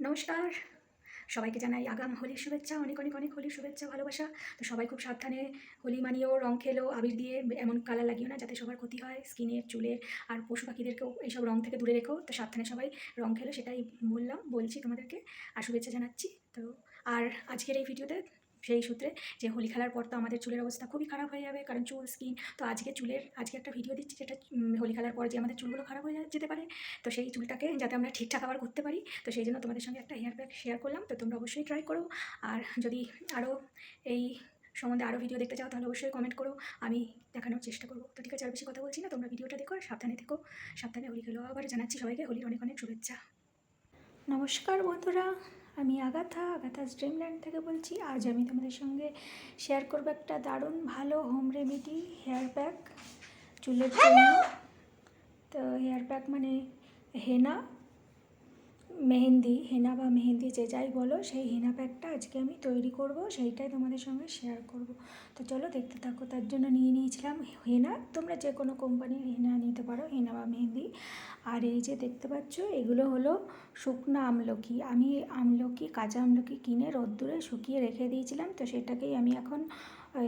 নমস্কার। সবাইকে জানাই আগাম হোলির শুভেচ্ছা, অনেক অনেক অনেক হোলির শুভেচ্ছা, ভালোবাসা। তো সবাই খুব সাবধানে হোলি মানিয়েও, রং খেলো, আবির দিয়ে, এমন কালার লাগিও না যাতে সবার ক্ষতি হয় স্কিনের চুলের আর পশু পাখিদেরকেও এইসব রং থেকে দূরে রেখো। তো সাবধানে সবাই রং খেলো, সেটাই বললাম, বলছি তোমাদেরকে। আর শুভেচ্ছা জানাচ্ছি। তো আর আজকের এই ভিডিওতে সেই সূত্রে যে হোলি খেলার পর তো আমাদের চুলের অবস্থা খুবই খারাপ হয়ে যাবে, কারণ চুল স্কিন তো আজকে চুলের, আজকে একটা ভিডিও দিচ্ছি যেটা হোলি খেলার পর যে আমাদের চুলগুলো খারাপ হয়ে যেতে পারে। তো সেই চুলটাকে যাতে আমরা ঠিকঠাক আবার করতে পারি। তো সেই জন্য তোমাদের সঙ্গে একটা হেয়ার প্যাক শেয়ার করলাম। তো তোমরা অবশ্যই ট্রাই করো। আর যদি আরও এই সম্বন্ধে আরও ভিডিও দেখতে চাও, তাহলে অবশ্যই কমেন্ট করো। আমি দেখানোর চেষ্টা করব। তো ঠিক আছে, আর বেশি কথা বলছি না। তোমরা ভিডিওটা দেখো সাবধানে থেকো। সাবধানে হোলি খেলো আবার জানাচ্ছি সবাইকে। হোলির অনেক অনেক শুভেচ্ছা। নমস্কার বন্ধুরা। আমি আগাথা আগাথা ড্রিমল্যান্ড থেকে বলছি আজ আমি তোমাদের সঙ্গে শেয়ার করব একটা দারুণ ভালো হোম রেমেডি হেয়ার প্যাক চুলের জন্য। তো হেয়ার প্যাক মানে হেনা মেহেন্দি, হেনা বা মেহেন্দি যে যাই বলো, সেই হেনা প্যাকটা আজকে আমি তৈরি করব, সেইটাই তোমাদের সঙ্গে শেয়ার করব। তো চলো দেখতে থাকো, তার জন্য নিয়ে নিয়েছিলাম হেনা। তোমরা যে কোনো কোম্পানির হেনা নিতে পারো, হেনা বা মেহেন্দি। আর এই যে দেখতে পাচ্ছ, এগুলো হলো শুকনো আমলকি। আমি আমলকি, কাঁচা আমলকি কিনে রোদ্দুরে শুকিয়ে রেখে দিয়েছিলাম, তো সেটাকেই আমি এখন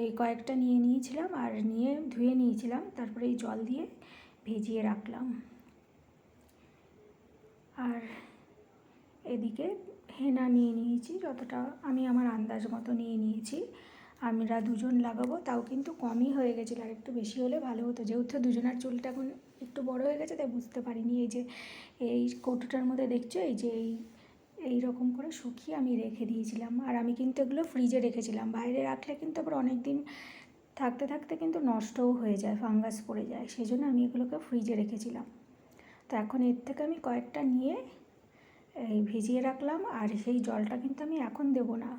এই কয়েকটা নিয়ে নিয়েছিলাম আর নিয়ে ধুয়ে নিয়েছিলাম। তারপরে এই জল দিয়ে ভিজিয়ে রাখলাম। আর এদিকে হেনা নিয়ে নিয়েছি, যতটা আমি আমার আন্দাজ মতো নিয়ে নিয়েছি। আমরা দুজন লাগাবো, তাও কিন্তু কমই হয়ে গেছিল। আর একটু বেশি হলে ভালো হতো। যেহেতু দুজনের চুলটা এখন একটু বড় হয়ে গেছে, তাই বুঝতে পারিনি। এই যে, এই কৌটোটার মধ্যে দেখছ? এই যে, এই এই রকম করে শুকিয়ে আমি রেখে দিয়েছিলাম। আর আমি কিন্তু এগুলো ফ্রিজে রেখেছিলাম। বাইরে রাখলে কিন্তু আবার অনেক দিন থাকতে থাকতে কিন্তু নষ্টও হয়ে যায়, ফাঙ্গাস পড়ে যায়। সেই জন্য আমি এগুলোকে ফ্রিজে রেখেছিলাম। তো এখন এর থেকে আমি কয়েকটা নিয়ে এই ভিজিয়ে রাখলাম আর সেই জলটা কিন্তু আমি এখন দেবো না।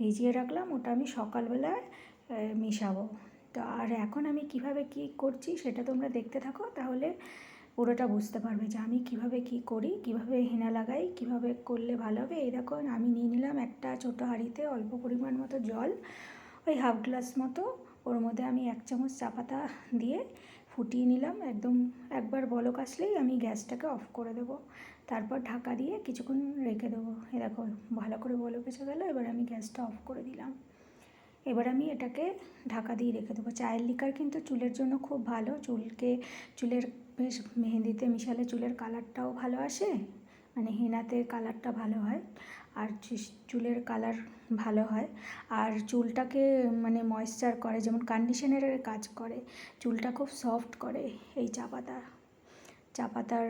ভিজিয়ে রাখলাম, ওটা আমি সকালবেলায় মিশাবো। তো আর এখন আমি কীভাবে কি করছি সেটা তোমরা দেখতে থাকো, তাহলে পুরোটা বুঝতে পারবে যে আমি কীভাবে কি করি, কীভাবে হেনা লাগাই, কীভাবে করলে ভালো হবে। এই দেখো, আমি নিয়ে নিলাম একটা ছোটো হাঁড়িতে অল্প পরিমাণ মতো জল, ওই হাফ গ্লাস মতো। ওর মধ্যে আমি এক চামচ চা পাতা দিয়ে ফুটিয়ে নিলাম। একদম একবার বলক আসলেই আমি গ্যাসটাকে অফ করে দেবো। তারপর ঢাকা দিয়ে কিছুক্ষণ রেখে দেবো। এ দেখো, ভালো করে বলক বেঁচে গেলো, এবার আমি গ্যাসটা অফ করে দিলাম। এবার আমি এটাকে ঢাকা দিয়ে রেখে দেবো। চায়ের লিকার কিন্তু চুলের জন্য খুব ভালো। চুলকে, চুলের বেশ মেহেন্দিতে মিশালে চুলের কালারটাও ভালো আসে মানে হেনাতে কালারটা ভালো হয়, আর চুলের কালার ভালো হয়। আর চুলটাকে মানে ময়েশ্চার করে, যেমন কন্ডিশনারের কাজ করে, চুলটা খুব সফট করে এই চা পাতা। চা পাতার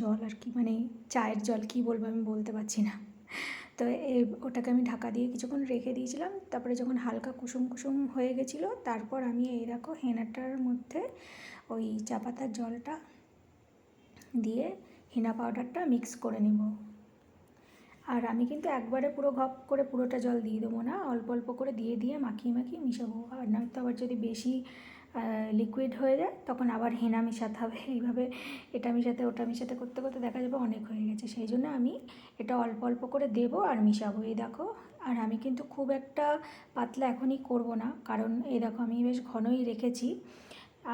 জল আর কি মানে চায়ের জল কি বলব আমি বলতে পারছি না। তো ওটাকে আমি ঢাকা দিয়ে কিছুক্ষণ রেখে দিয়েছিলাম, তারপরে যখন হালকা কুসুম কুসুম হয়ে গেছিল, তারপর আমি এই দেখো হেনাটার মধ্যে ওই চা পাতার জলটা দিয়ে হেনা পাউডারটা মিক্স করে নেব। আর আমি কিন্তু একবারে পুরো ঘপ করে পুরোটা জল দিয়ে দেবো না, অল্প অল্প করে দিয়ে দিয়ে মাখিয়ে মাখিয়ে মিশাবো। আর না নয়তো আবার যদি বেশি লিকুইড হয়ে যায়, তখন আবার হেনা মেশাতে হবে। এইভাবে এটা মেশাতে, ওটা মেশাতে করতে করতে দেখা যাবে অনেক হয়ে গেছে। সেই জন্য আমি এটা অল্প অল্প করে দেবো আর মিশাবো। এই দেখো, আর আমি কিন্তু খুব একটা পাতলা এখনই করব না। কারণ এই দেখো, আমি বেশ ঘনই রেখেছি।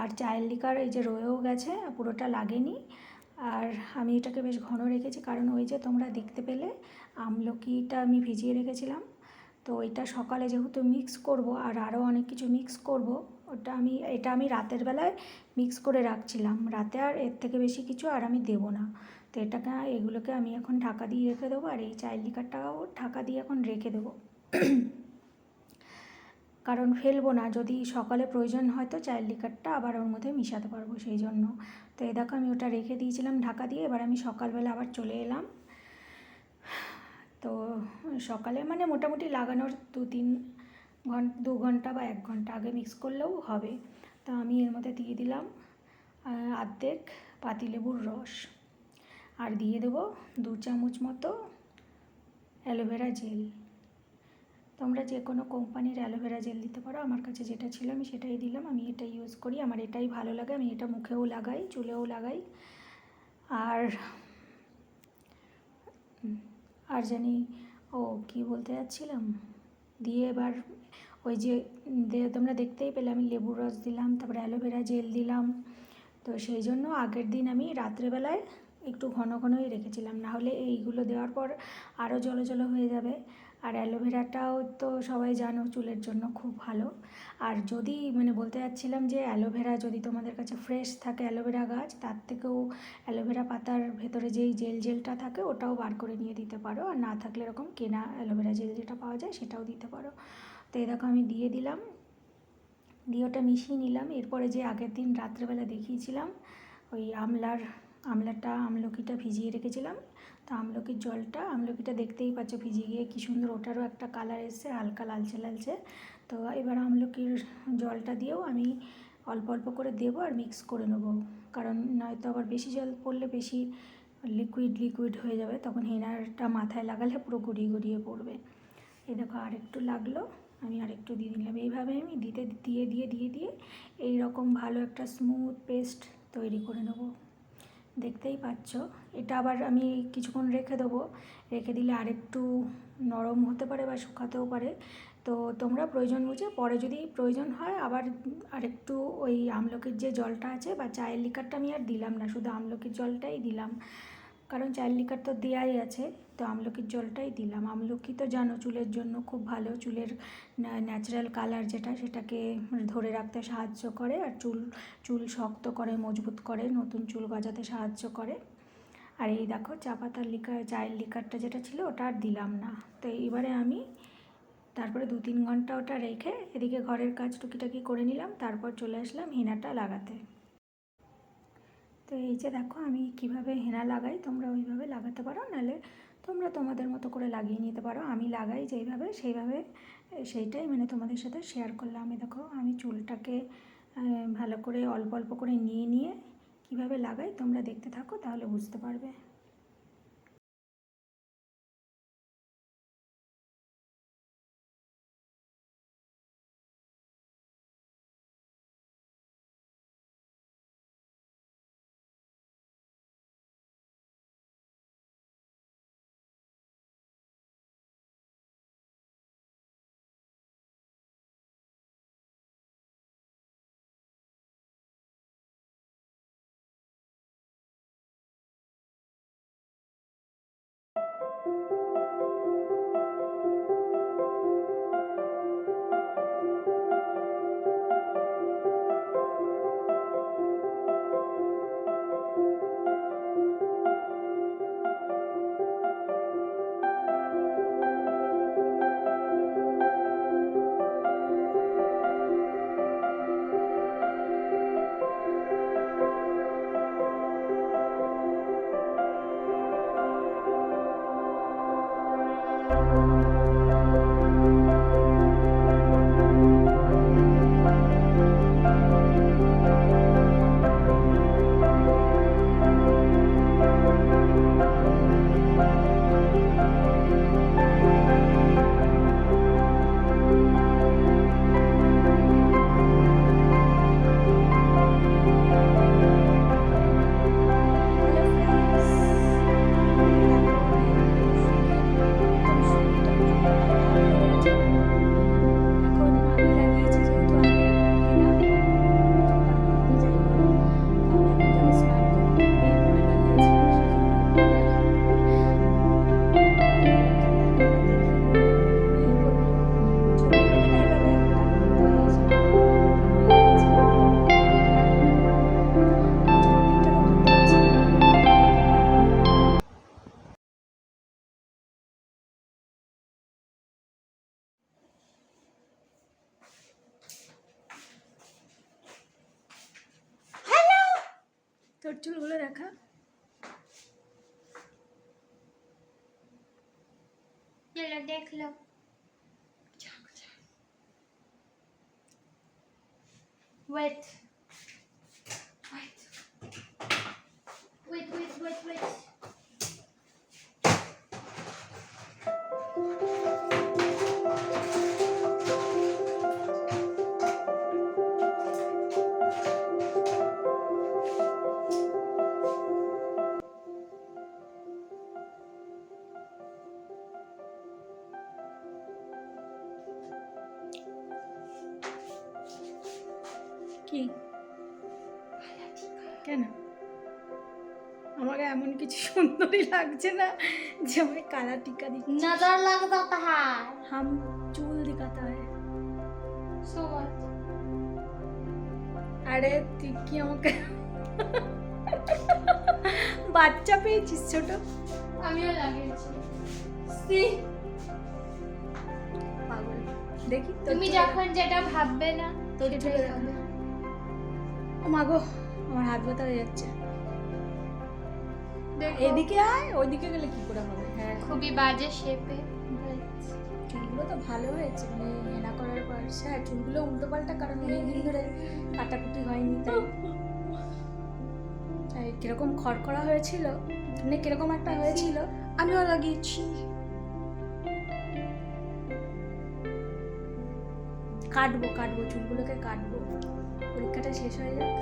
আর চায়ের লিকার এই যে রয়েও গেছে, পুরোটা লাগেনি। আর আমি এটাকে বেশ ঘন রেখেছি। কারণ ওই যে তোমরা দেখতে পেলে, আমলকিটা আমি ভিজিয়ে রেখেছিলাম। তো এটা সকালে যেহেতু মিক্স করব, আর আরও অনেক কিছু মিক্স করব ওটা আমি, এটা আমি রাতের বেলায় মিক্স করে রাখছিলাম। রাতে আর এর থেকে বেশি কিছু আর আমি দেবো না। তো এটাকে, এগুলোকে আমি এখন ঢাকা দিয়ে রেখে দেবো আর এই চায়ের লিকারটাও ঢাকা দিয়ে এখন রেখে দেবো। কারণ ফেলব না, যদি সকালে প্রয়োজন হয় তো চায়ের লিকারটা আবার ওর মধ্যে মিশাতে পারব সেই জন্য। তো এই দেখো আমি ওটা রেখে দিয়েছিলাম ঢাকা দিয়ে, এবার আমি সকালবেলা আবার চলে এলাম। তো সকালে মানে মোটামুটি লাগানোর দু তিন ঘণ্টা দু ঘণ্টা বা এক ঘণ্টা আগে মিক্স করলেও হবে। তো আমি এর মধ্যে দিয়ে দিলাম আহ, অর্ধেক পাতিলেবুর রস। আর দিয়ে দেবো দু চামচ মতো অ্যালোভেরা জেল। তোমরা যে কোনো কোম্পানির অ্যালোভেরা জেল দিতে পারো। আমার কাছে যেটা ছিল আমি সেটাই দিলাম। আমি এটা ইউজ করি। আমার এটাই ভালো লাগে। আমি এটা মুখেও লাগাই চুলেও লাগাই। আর আর জানি ও কি বলতে যাচ্ছিলাম? দিয়ে এবার ওই যে তোমরা দেখতেই পেলে, আমি লেবুর রস দিলাম, তারপরে অ্যালোভেরা জেল দিলাম। তো সেই জন্য আগের দিন আমি রাত্রেবেলায় একটু ঘন ঘনই রেখেছিলাম না হলে এইগুলো দেওয়ার পর আরও জলো জলো হয়ে যাবে। আর অ্যালোভেরাটাও তো সবাই জানো চুলের জন্য খুব ভালো। আর যদি মানে বলতে যাচ্ছিলাম যে অ্যালোভেরা যদি তোমাদের কাছে ফ্রেশ থাকে অ্যালোভেরা গাছ, তার থেকেও অ্যালোভেরা পাতার ভেতরে যেই জেল জেলটা থাকে ওটাও বার করে নিয়ে দিতে পারো। আর না থাকলে এরকম কেনা অ্যালোভেরা জেল যেটা পাওয়া যায় সেটাও দিতে পারো। তো এই দেখো আমি দিয়ে দিলাম। দিয়ে ওটা মিশিয়ে নিলাম। এরপরে যে আগের দিন রাত্রেবেলা দেখিয়েছিলাম, ওই আমলার আমলাটা, আমলকিটা ভিজিয়ে রেখেছিলাম। তো আমলকির জলটা, আমলকিটা দেখতেই পাচ্ছ ভিজিয়ে গিয়ে কী সুন্দর ওটারও একটা কালার এসছে, হালকা লালচে লালচে। তো এবার আমলকির জলটা দিয়েও আমি অল্প অল্প করে দেবো আর মিক্স করে নেব। কারণ নয়তো আবার বেশি জল পড়লে বেশি লিকুইড লিকুইড হয়ে যাবে। তখন হেনারটা মাথায় লাগালে পুরো গড়িয়ে গড়িয়ে পড়বে। এই দেখো আরেকটু লাগল, আমি আরেকটু দিয়ে দিলাম। এইভাবে আমি দিতে, দিয়ে দিয়ে দিয়ে দিয়ে এই রকম ভালো একটা স্মুথ পেস্ট তৈরি করে নেব। দেখতেই পাচ্ছ। এটা আবার আমি কিছুক্ষণ রেখে দেবো। রেখে দিলে আরেকটু নরম হতে পারে বা শুকাতেও পারে। তো তোমরা প্রয়োজন বুঝে পরে যদি প্রয়োজন হয় আবার আরেকটু ওই আমলকির যে জলটা আছে বা চায়ের লিকারটা আমি আর দিলাম না, শুধু আমলকির জলটাই দিলাম। কারণ চায়ের লিকার তো দেওয়াই আছে। তো আমলকির জলটাই দিলাম। আমলকি তো জানো, চুলের জন্য খুব ভালো। চুলের ন্যাচারাল কালার যেটা, সেটাকে ধরে রাখতে সাহায্য করে। আর চুল চুল শক্ত করে, মজবুত করে, নতুন চুল গজাতে সাহায্য করে। আর এই দেখো, চা পাতার লিকার চায়ের লিকারটা যেটা ছিল, ওটা আর দিলাম না। তো এবারে আমি তারপরে দু তিন ঘণ্টা ওটা রেখে এদিকে ঘরের কাজ টুকিটাকি করে নিলাম। তারপর চলে আসলাম হেনাটা লাগাতে। তো এই যে দেখো, আমি কীভাবে হেনা লাগাই তোমরা ওইভাবে লাগাতে পারো, নাহলে তোমরা তোমাদের মতো করে লাগিয়ে নিতে পারো। আমি লাগাই যেইভাবে, সেইভাবে, সেইটাই মানে তোমাদের সাথে শেয়ার করলাম। আমি দেখো, আমি চুলটাকে ভালো করে, অল্প অল্প করে নিয়ে নিয়ে কীভাবে লাগাই তোমরা দেখতে থাকো, তাহলে বুঝতে পারবে। चलो देख लो। वेट কেন আমার করে এমন কিছু সুন্দরই লাগছে না যে আমায় কালা টিকা দিচ্ছে नजर लग जाता है হাম চুল দিকাতে হয় सो व्हाट আরে তুই কি আমাকে বাচ্চা পেয়েছিস ছোট আমিও লাগিয়েছি See? পাগল দেখি তোর তুমি চুলে- যখন যেটা ভাববে না তোর সেটাই চুলে হবে ও মাগো আমার হাত ব্যথা হয়ে যাচ্ছে। এদিকে আয় ওইদিকে গেলে কি করে হবে? হ্যাঁ খুবই বাজে শেপে চুলগুলো তো ভালো হয়েছে মানে হেনা করার পর হ্যাঁ চুলগুলো উল্টো পাল্টা কারণ অনেকদিন ধরে কাটাকুটি হয়নি তাই। তাই কীরকম খড়খড়া হয়েছিল মানে কীরকম একটা হয়েছিল আমিও লাগিয়েছি। কাটবো কাটবো চুলগুলোকে কাটবো। পরীক্ষাটা শেষ হয়ে যাক।